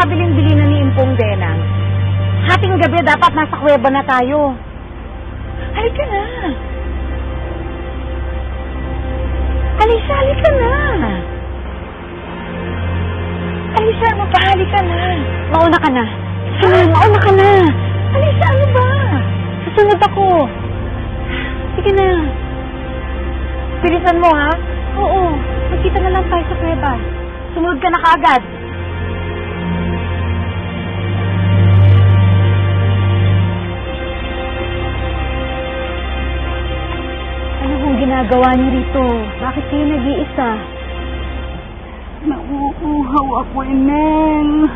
Kabiling-bili na ni Impong Denang? Hating gabi dapat nasa kuweba na tayo. Halika na. Alicia, halika na. Alisa, ano ba? Halika na. Mauna ka na. Sige, mauna ka na. Alisa, ano ba? Susunod ako. Sige na. Bilisan mo, ha? Oo. Magkita na lang tayo sa kuweba. Sumunod ka na kaagad. Ginagawa niyo rito? Bakit kayo nag-iisa? Nauuhaw ako, Ineng.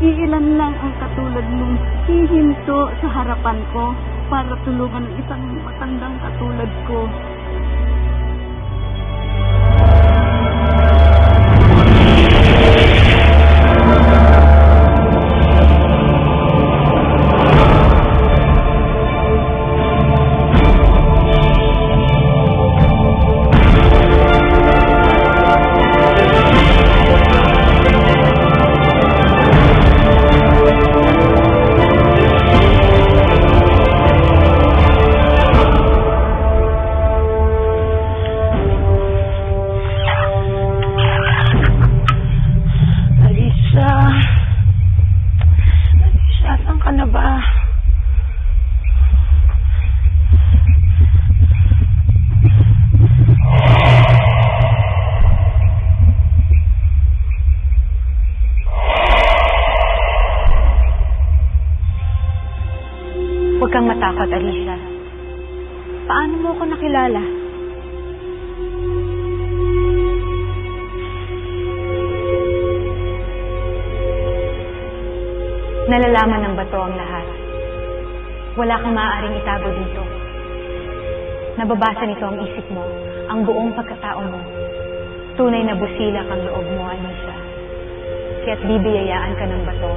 Iilan lang ang katulad mong hihinto sa harapan ko para tulungan ang isang matandang katulad ko. Nalalaman ng bato ang lahat. Wala kang maaaring itago dito. Nababasa nito ang isip mo, ang buong pagkatao mo. Tunay na busilak ang loob mo, Anissa. Kaya't bibiyayaan ka ng bato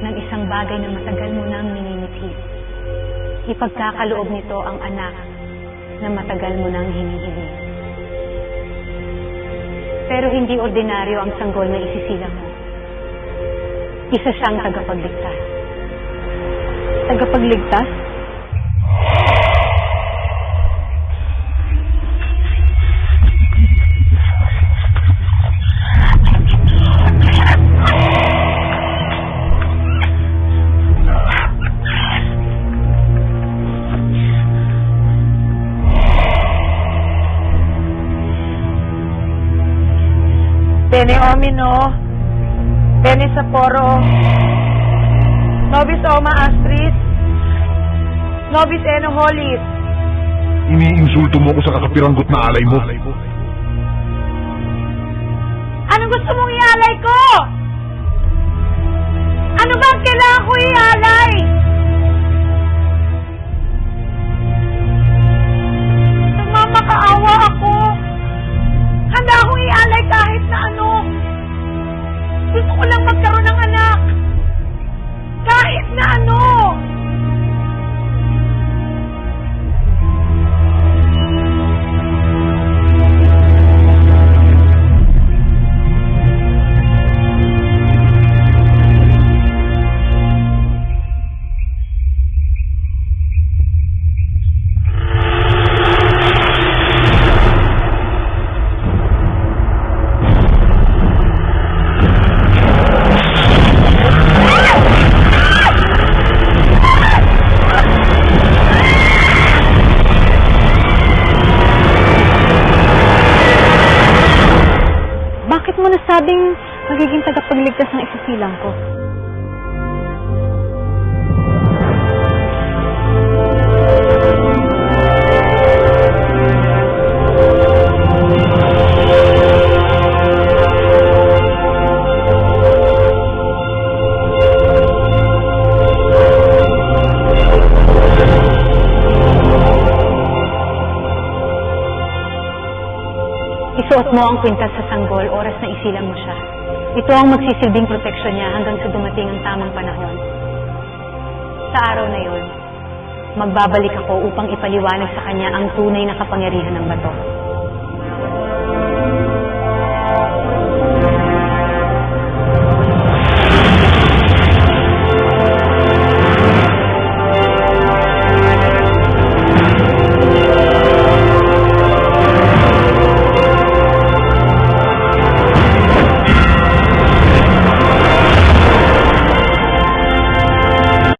ng isang bagay na matagal mo nang minimithi. Ipagkakaloob nito ang anak na matagal mo nang hinihiling. Pero hindi ordinaryo ang sanggol na isisilang mo. Isa siyang tagapagligtas. Tagapagligtas? Bene Omino, Bene Sapporo, Nobis Oma Astris, Nobis Eno Holis, Iniinsulto mo ako sa kakapiranggot na alay mo. Anong gusto mong ialay ko? Ano ba ang kailangan ko ialay? Bakit mo nasabing magiging tagapagligtas ng isasilang ko? Isuot mo ang kwintas sa sanggol oras na isilang mo siya. Ito ang magsisilbing proteksyon niya hanggang sa dumating ang tamang panahon. Sa araw na yon, magbabalik ako upang ipaliwanag sa kanya ang tunay na kapangyarihan ng bato.